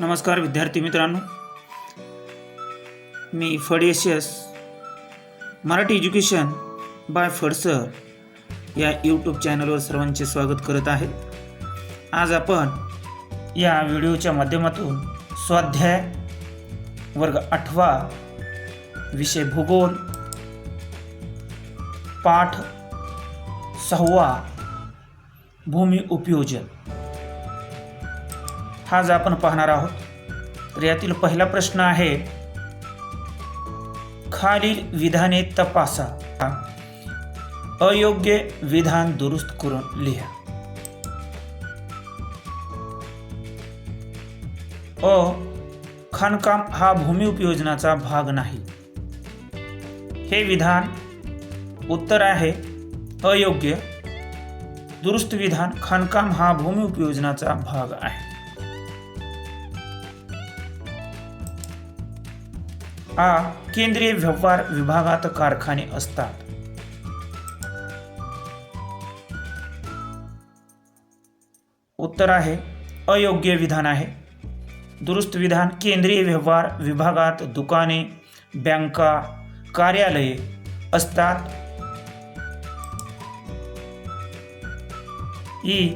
नमस्कार विद्यार्थी मित्रांनो. मी फडेशियस मराठी एज्युकेशन बाय फडसर या यूट्यूब चॅनलवर सर्वांचे स्वागत करत आहे. आज आपण या व्हिडिओच्या माध्यमातून स्वाध्याय वर्ग आठवा विषय भूगोल पाठ सहावा भूमी उपयोजन. हा आज आपण पाहणार आहोत. तर यातील पहिला प्रश्न आहे खालील विधाने तपासा. अयोग्य विधान दुरुस्त करून लिहा. अ खाणकाम हा भूमी उपयोजनाचा भाग नाही. हे विधान उत्तर आहे अयोग्य. दुरुस्त विधान खाणकाम हा भूमी उपयोजनाचा भाग आहे. हा केंद्रीय व्यवहार विभागात कारखाने असतात. उत्तर आहे अयोग्य विधान आहे. दुरुस्त विधान केंद्रीय व्यवहार विभागात दुकाने बँका कार्यालये असतात. ई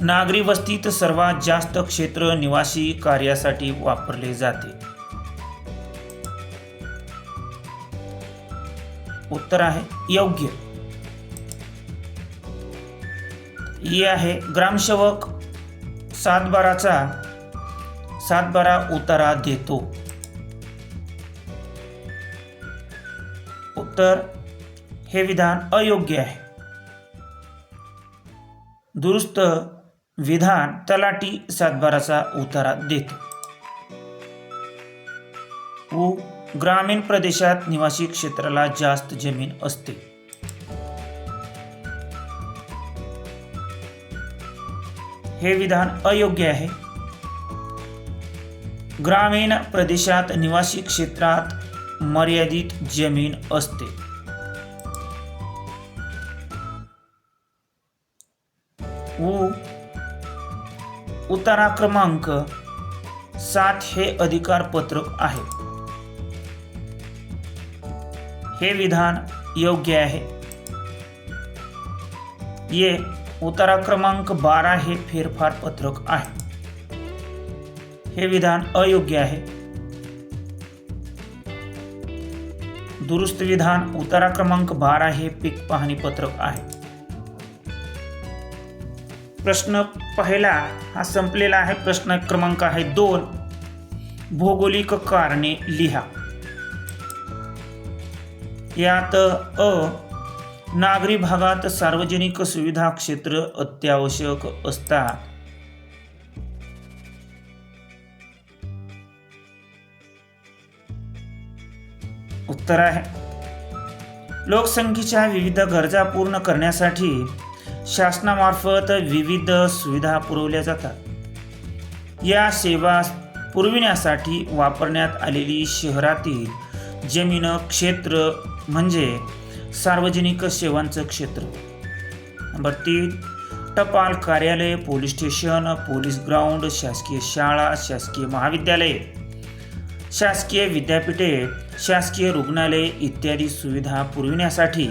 नागरी वस्तीत सर्वात जास्त क्षेत्र निवासी कार्यासाठी वापरले जाते. उत्तर आहे योग्य. ये आहे ग्रामसेवक सातबाराचा सातबारा उतारा देतो उत्तर हे विधान अयोग्य आहे. दुरुस्त विधान तलाटी सातबाराचा उतारा देतो. उ ग्रामीण प्रदेशात निवासी क्षेत्राला जास्त जमीन असते. हे विधान अयोग्य आहे. ग्रामीण प्रदेशात निवासी क्षेत्रात मर्यादित जमीन असते. उ. उतारा क्रमांक सात हे अधिकार पत्रक आहे. हे विधान, योग्य आहे. ये उतारा क्रमांक बारा हे फेरफार पत्रक आहे. हे विधान अयोग्य आहे. दुरुस्त विधान उतारा क्रमांक बारा हे पीक पाहणी पत्रक आहे. प्रश्न पहिला हा संपलेला आहे. प्रश्न क्रमांक आहे दोन. भौगोलिक कारणे लिहा. यात अ नागरी भागात सार्वजनिक सुविधा क्षेत्र अत्यावश्यक असतात. उत्तर आहे. लोकसंख्येच्या विविध गरजा पूर्ण करण्यासाठी शासनामार्फत विविध सुविधा पुरवल्या जातात. या सेवा पुरविण्यासाठी वापरण्यात आलेली शहरातील जमीन क्षेत्र म्हणजे सार्वजनिक सेवांचं क्षेत्र. नंबर तीन टपाल कार्यालय पोलीस स्टेशन पोलीस ग्राउंड शासकीय शाळा शासकीय महाविद्यालये. शासकीय विद्यापीठे शासकीय रुग्णालये इत्यादी सुविधा पुरविण्यासाठी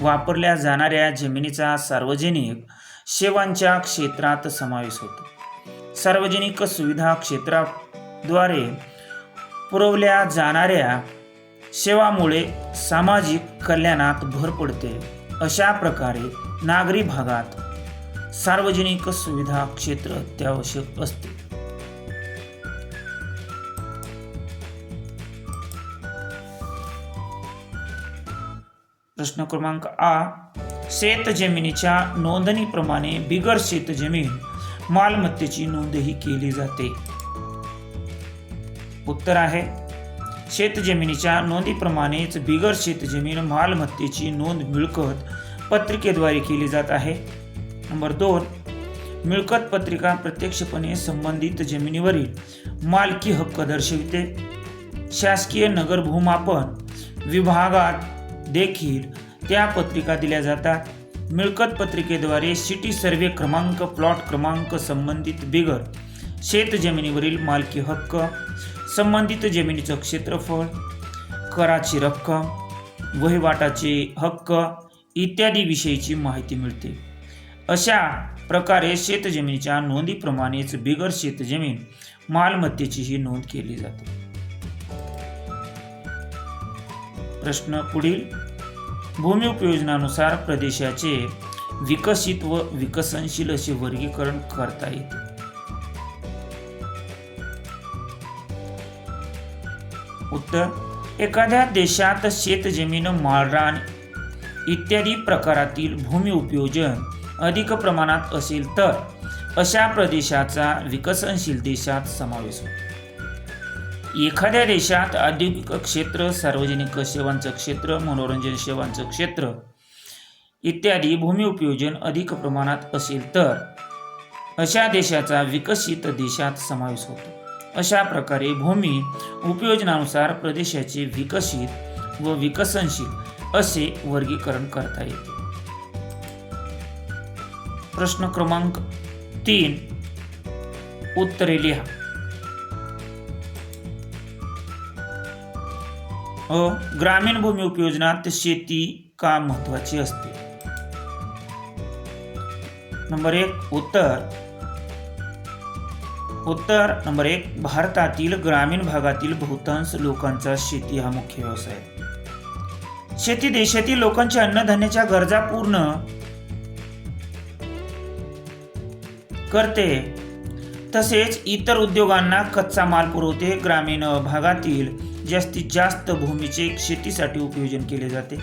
वापरल्या जाणाऱ्या जमिनीचा सार्वजनिक सेवांच्या क्षेत्रात समावेश होतो. सार्वजनिक सुविधा क्षेत्राद्वारे पुरवल्या जाणाऱ्या सेवामुळे सामाजिक कल्याणात भर पडते. अशा प्रकारे नागरी भागात सार्वजनिक सुविधा क्षेत्र अत्यावश्यक असते. प्रश्न क्रमांक आ. शेत जमिनीच्या नोंदणीप्रमाणे बिगर शेत जमीन मालमत्तेची नोंदही केली जाते. उत्तर आहे शेतजमिनीच्या नोंदीप्रमाणेच बिगर शेतजमीन मालमत्तेची नोंद मिळकत पत्रिकेद्वारे केली जात आहे. नंबर दोन मिळकत पत्रिका प्रत्यक्षपणे संबंधित जमिनीवरील मालकी हक्क दर्शविते. शासकीय नगर भूमापन विभागात देखील त्या पत्रिका दिल्या जातात. मिळकत पत्रिकेद्वारे सिटी सर्वे क्रमांक प्लॉट क्रमांक संबंधित बिगर शेतजमिनीवरील मालकी हक्क संबंधित जमिनीचं क्षेत्रफळ कराची रक्कम वहिवाटाचे हक्क इत्यादी विषयीची माहिती मिळते. अशा प्रकारे शेतजमिनीच्या नोंदीप्रमाणेच बिगर शेतजमीन मालमत्तेचीही नोंद केली जाते. प्रश्न पुढील. भूमी उपयोजनानुसार प्रदेशाचे विकसित व विकसनशील असे वर्गीकरण करता येते. उत्तर एखाद्या देशात शेतजमीन माळरान इत्यादी प्रकारातील भूमी उपयोजन अधिक प्रमाणात असेल तर अशा प्रदेशाचा विकसनशील देशात समावेश होतो. एखाद्या देशात औद्योगिक क्षेत्र सार्वजनिक सेवांचं क्षेत्र मनोरंजन सेवांचं क्षेत्र इत्यादी भूमी उपयोजन अधिक प्रमाणात असेल तर अशा देशाचा विकसित देशात समावेश होतो. अशा प्रकारे भूमी उपयोजनानुसार प्रदेशाचे विकसित व विकसनशील असे वर्गीकरण करता येते. प्रश्न क्रमांक तीन उत्तरे लिहा. अ ग्रामीण भूमी उपयोजनात शेती का महत्वाची असते. नंबर एक उत्तर. उत्तर नंबर एक भारतातील ग्रामीण भागातील बहुतांश लोकांचा शेती हा मुख्य व्यवसाय शेती देशातील लोकांच्या अन्नधान्याच्या गरजा पूर्ण करते. तसेच इतर उद्योगांना कच्चा माल पुरवते. ग्रामीण भागातील जास्तीत जास्त भूमीचे शेतीसाठी उपयोजन केले जाते.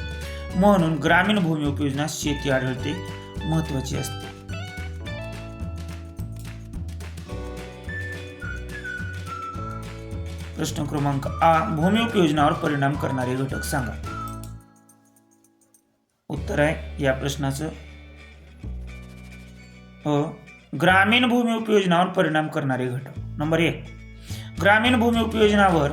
म्हणून ग्रामीण भूमी उपयोजनात शेती आढळते. महत्वाची असते. प्रश्न क्रमांक आ भूमी उपयोजनावर परिणाम करणारे घटक सांगा. उत्तर आहे या प्रश्नाचं. अ ग्रामीण भूमी उपयोजनावर परिणाम करणारे घटक. नंबर एक ग्रामीण भूमी उपयोजनावर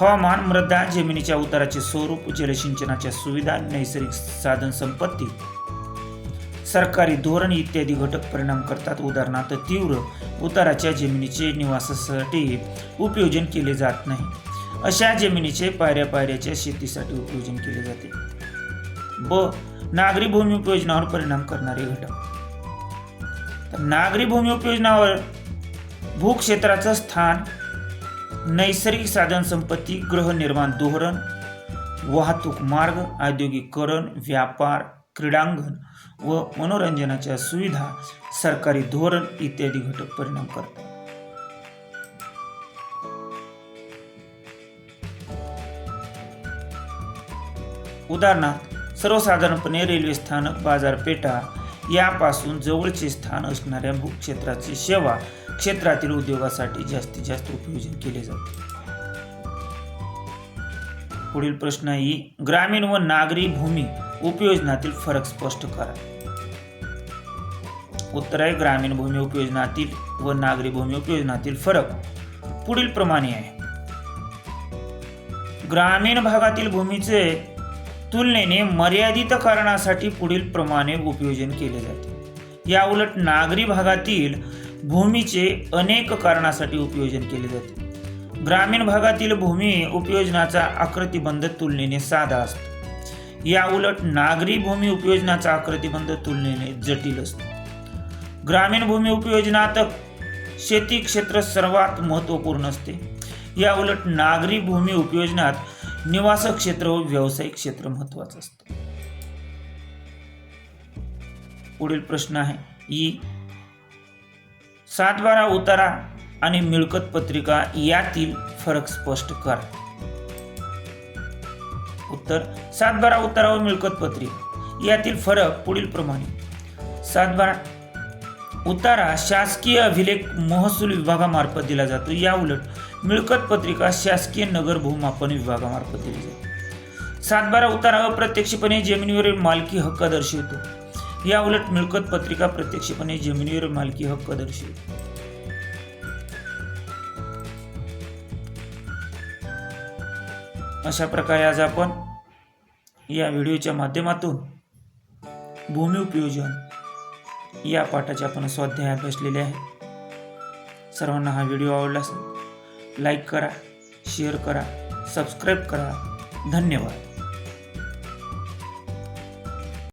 हवामान मृदा जमिनीच्या उताराचे स्वरूप जलसिंचनाच्या सुविधा नैसर्गिक साधन संपत्ती सरकारी धोरण इत्यादी घटक परिणाम करतात. उदाहरणार्थ तीव्र उताराच्या जमिनीचे निवासासाठी उपयोजन केले जात नाही. अशा जमिनीचे पायऱ्या पायऱ्याच्या शेतीसाठी उपयोजन केले जाते. ब. नागरी भूमी उपयोजनावर परिणाम करणारे घटक. तर नागरी भूमी उपयोजनावर भूक्षेत्राचं स्थान नैसर्गिक साधन संपत्ती गृहनिर्माण धोरण वाहतूक मार्ग औद्योगिकरण व्यापार क्रीडांगण व मनोरंजनाच्या सुविधा सरकारी धोरण इत्यादी घटक परिणाम करतात. उदाहरणार्थ सर्वसाधारणपणे रेल्वे स्थानक बाजारपेठा यापासून जवळचे स्थान असणाऱ्या भूक्षेत्राची सेवा क्षेत्रातील उद्योगासाठी जास्तीत जास्त उपयोजन केले जाते. पुढील प्रश्न आहे ग्रामीण व नागरी भूमी उपयोजनातील फरक स्पष्ट करा. उत्तर आहे ग्रामीण भूमी उपयोजनातील व नागरी भूमी उपयोजनातील फरक पुढील प्रमाणे आहे. ग्रामीण भागातील भूमीचे तुलनेने मर्यादित कारणासाठी पुढील प्रमाणे उपयोजन केले जाते. या उलट नागरी भागातील भूमीचे अनेक कारणासाठी उपयोजन केले जाते. ग्रामीण भागातील भूमी उपयोजनाचा आकृतिबंध तुलनेने साधा असतो. या उलट नागरी भूमी उपयोजनाचा आकृतिबंध तुलनेने जटिल असतो. ग्रामीण भूमी उपयोजनात शेती क्षेत्र सर्वात महत्त्वपूर्ण असते. या उलट नागरी भूमी उपयोजनात निवास क्षेत्र व व्यावसायिक क्षेत्र महत्वाचं असतं. पुढील प्रश्न आहे ई. सातबारा उतारा आणि मिळकत पत्रिका यातील फरक स्पष्ट करा उत्तर सातबारा उतारा व मिळकत पत्रिका यातील फरक पुढील प्रमाणे. सातबारा उतारा शासकीय अभिलेख महसूल विभागामार्फत दिला जातो. या उलट मिळकत पत्रिका शासकीय नगर भूमापन विभागामार्फत दिली जाते. सातबारा उतारा अप्रत्यक्षपणे जमिनीवरील मालकी हक्क दर्शवितो. या उलट मिळकत पत्रिका प्रत्यक्षपणे जमिनीवर मालकी हक्क दर्शवितो. अशा प्रकारे आज आपण या व्हिडिओच्या माध्यमातून भूमी उपयोजन या पाठाचे आपण स्वाध्याय अभ्यासलेले आहे. सर्वांना हा व्हिडिओ आवडला असेल लाईक करा शेअर करा सबस्क्राईब करा. धन्यवाद.